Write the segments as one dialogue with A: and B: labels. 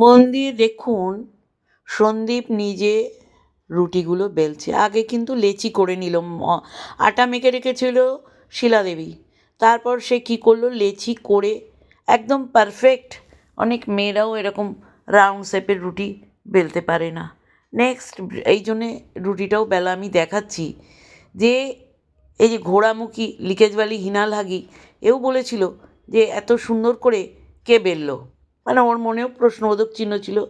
A: মন দিয়ে দেখুন, সন্দীপ নিজে রুটিগুলো বেলছে। আগে কিন্তু লেচি করে নিল আটা মেখে রেখেছিল শিলাদেবী। তারপর সে কী করল? লেচি করে একদম পারফেক্ট অনেক মেয়েরাও এরকম রাউন্ড শেপের রুটি বেলতে পারে না। নেক্সট এই জন্যে রুটিটাও বেলা আমি দেখাচ্ছি। যে এই যে ঘোড়ামুখী লিকেজবালি হিনাল হাগি, এও বলেছিল যে এত সুন্দর করে কে বেললো? মানে ওর মনেও প্রশ্নবোধক চিহ্ন ছিল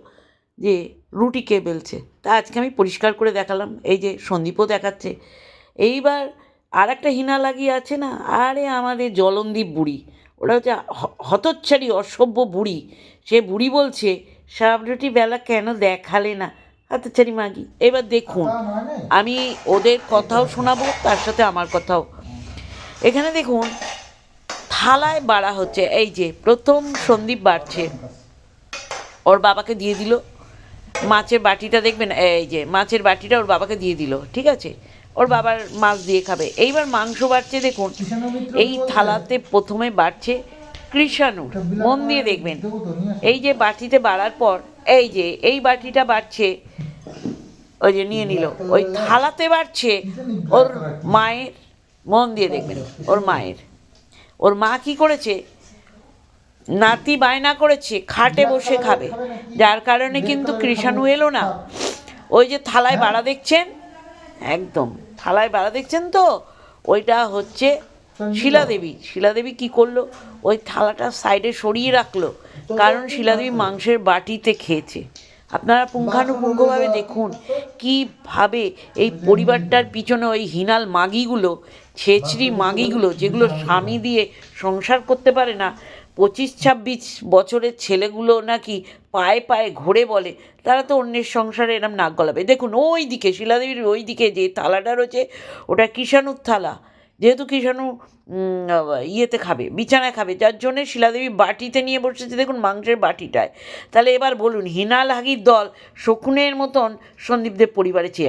A: যে রুটি কে বেলছে। তা আজকে আমি পরিষ্কার করে দেখালাম এই যে সন্দীপও দেখাচ্ছে। এইবার আর একটা হিনা লাগিয়ে আছে না আরে আমাদের জলন্দীপ বুড়ি ওটা হচ্ছে হ- হতচ্ছাড়ি অসভ্য বুড়ি। সে বুড়ি বলছে সাব রুটি বেলা কেন দেখালে না? হতচ্ছাড়ি মাগি এবার দেখুন আমি ওদের কথাও শোনাবো তার সাথে আমার কথাও। এখানে দেখুন থালায় বাড়া হচ্ছে। এই যে, প্রথম সন্দীপ বাড়ছে। ওর বাবাকে দিয়ে দিল। মাছের বাটিটা দেখবেন? এই যে, মাছের বাটিটা ওর বাবাকে দিয়ে দিল, ঠিক আছে? ওর বাবার মাছ দিয়ে খাবে। এইবার মাংস বাড়ছে, দেখুন। এই থালাতে প্রথমে বাড়ছে কৃষাণুর। মন দিয়ে দেখবেন। এই যে বাটিতে বাড়ার পর, এই যে, এই বাটিটা বাড়ছে। ওই যে, নিয়ে নিল। ওই থালাতে বাড়ছে। ওর মায়ের, মন দিয়ে দেখবেন। ওর মায়ের। ওর মা কি করেছে? নাতি বায়না করেছে খাটে বসে খাবে। যার কারণে কিন্তু কৃষাণু এলো না। ওই যে থালায় বাড়া দেখছেন? একদম। থালায় বাড়া দেখছেন তো? ওইটা হচ্ছে শিলাদেবী। শিলাদেবী কি করল? ওই থালাটা সাইডে সরিয়ে রাখল। কারণ শিলাদেবী মাংসের বাটিতে খেয়েছে। আপনারা পুঙ্খানুপুঙ্খভাবে দেখুন কীভাবে এই পরিবারটার পিছনে ওই হিনাল মাগিগুলো ছেচড়ি মাগিগুলো যেগুলো স্বামী দিয়ে সংসার করতে পারে না পঁচিশ ছাব্বিশ বছরের ছেলেগুলো নাকি পায়ে পায়ে ঘোরে বলে তারা তো অন্যের সংসারে এরম নাক গলাবে। দেখুন ওই দিকে শিলাদেবীর ওই দিকে যে থালাটা রয়েছে ওটা কিষাণুর থালা। যেহেতু কৃষাণু ইয়েতে খাবে, বিছানায় খাবে, যার জন্যে শিলাদেবী বাটিতে নিয়ে বসেছে দেখুন মাংসের বাটিটায়। তাহলে এবার বলুন হিনাল হাগির দল শকুনের মতন সন্দীপদের পরিবারে চেয়ে